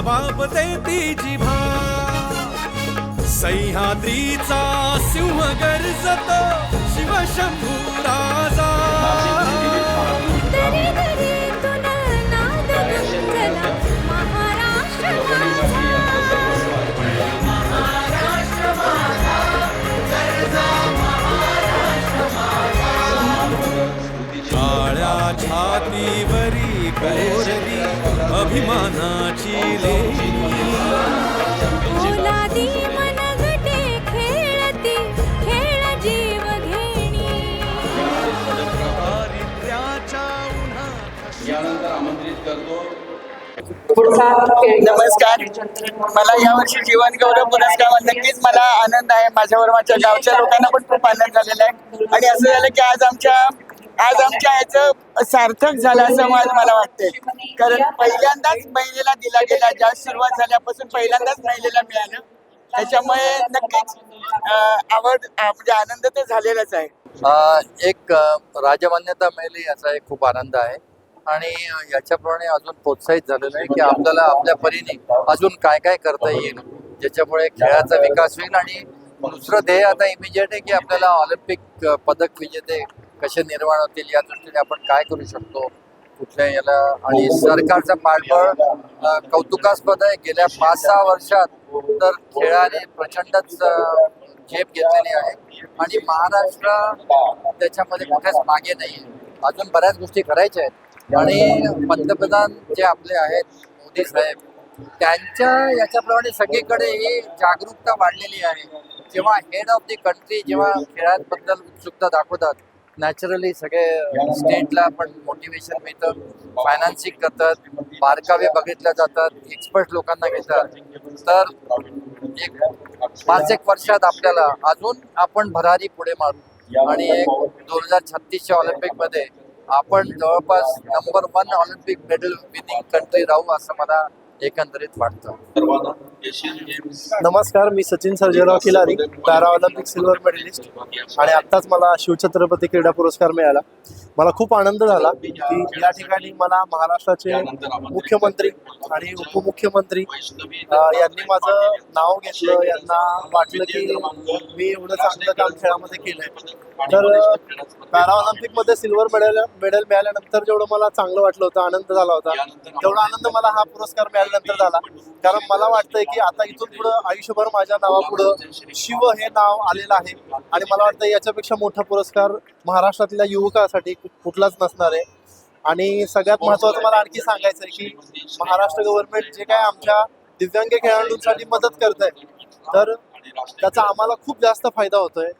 जबाब देती जिभा. सह्याद्रीचा सिंह गर्जतो शिवशंभू राजा. काळ्या छातीवरी कोरली अभिमानाची लेणी. ओलादी मनगटे खेळती खेळ जीव घेणी दारिद्र्याच्या उन्हात. यानंतर आमंत्रित करतो. नमस्कार. मला यावर्षी जीवन गौरव पुरस्कार नक्कीच मला आनंद आहे. माझ्यावर माझ्या गावच्या लोकांना पण खूप आनंद झालेला आहे. आणि असं झालं की आज आमच्या आज आमच्या ह्याचं सार्थक झालं असं मला मला वाटतंय. कारण पहिल्यांदाच महिलेला दिला गेला ज्या सुरुवात झाल्यापासून पहिल्यांदाच महिलेला मिळालं. त्याच्यामुळे नक्कीच आवड म्हणजे आनंद तर झालेलाच आहे. एक राजमान्यता मिळाली याचा एक खूप आनंद आहे. आणि याच्याप्रमाणे अजून प्रोत्साहित झालेलं आहे की आपल्याला आपल्या परीने अजून काय काय करता येईल ज्याच्यामुळे खेळाचा विकास होईल आणि दुसरं ध्येय आता इमिजिएट आहे की आपल्याला ऑलिम्पिक पदक विजेते कसे निर्माण होतील या दृष्टीने आपण काय करू शकतो? कुठल्या याला आणि सरकारचं पाठबळ कौतुकास्पद आहे गेल्या पाच सहा वर्षात तर खेळाने प्रचंडच झेप घेतलेली आहे. आणि महाराष्ट्र त्याच्यामध्ये कुठेच मागे नाही अजून बऱ्याच गोष्टी करायच्या आहेत. आणि पंतप्रधान जे आपले आहेत मोदी साहेब त्यांच्या याच्याप्रमाणे सगळीकडे ही जागरूकता वाढलेली आहे. जेव्हा हेड ऑफ दी कंट्री जेव्हा खेळांबद्दल उत्सुकता दाखवतात नॅचरली सगळे स्टेटला पण मोटिवेशन मिळतं. फायनान्सिंग करतात. बारकावे बघितल्या जातात. एक्सपर्ट लोकांना घेतात. तर एक पाच एक वर्षात आपल्याला अजून आपण भरारी पुढे मारू. आणि एक दोन हजार छत्तीसच्या ऑलिम्पिकमध्ये आपण जवळपास number one Olympic medal winning country राहू असं मला एकंदरीत वाटतं. नमस्कार मी Sachin Sarjerao Khilari para Olympic silver medallist. आणि आत्ताच मला शिवछत्रपती क्रीडा पुरस्कार मिळाला. मला खूप आनंद झाला की या ठिकाणी मला महाराष्ट्राचे मुख्यमंत्री आणि उपमुख्यमंत्री यांनी माझं नाव घेतलं. यांना वाटलं की मी एवढं चांगलं काम खेळामध्ये केलंय. तर पॅरा ऑलिम्पिकमध्ये सिल्वर मेडल मेडल मिळाल्यानंतर जेवढं मला चांगलं वाटलं होतं आनंद झाला होता तेवढा आनंद मला हा पुरस्कार मिळाल्यानंतर झाला. कारण मला वाटतंय की आता इथून पुढं आयुष्यभर माझ्या नावापुढं शिव हे नाव आलेलं आहे. आणि मला वाटतं याच्यापेक्षा मोठा पुरस्कार महाराष्ट्रातल्या युवकासाठी कुठलाच नसणार आहे. आणि सगळ्यात महत्वाचं मला आणखी सांगायचं आहे की महाराष्ट्र गव्हर्नमेंट जे काय आमच्या दिव्यांग खेळाडूंसाठी मदत करत आहे तर त्याचा आम्हाला खूप जास्त फायदा होतोय.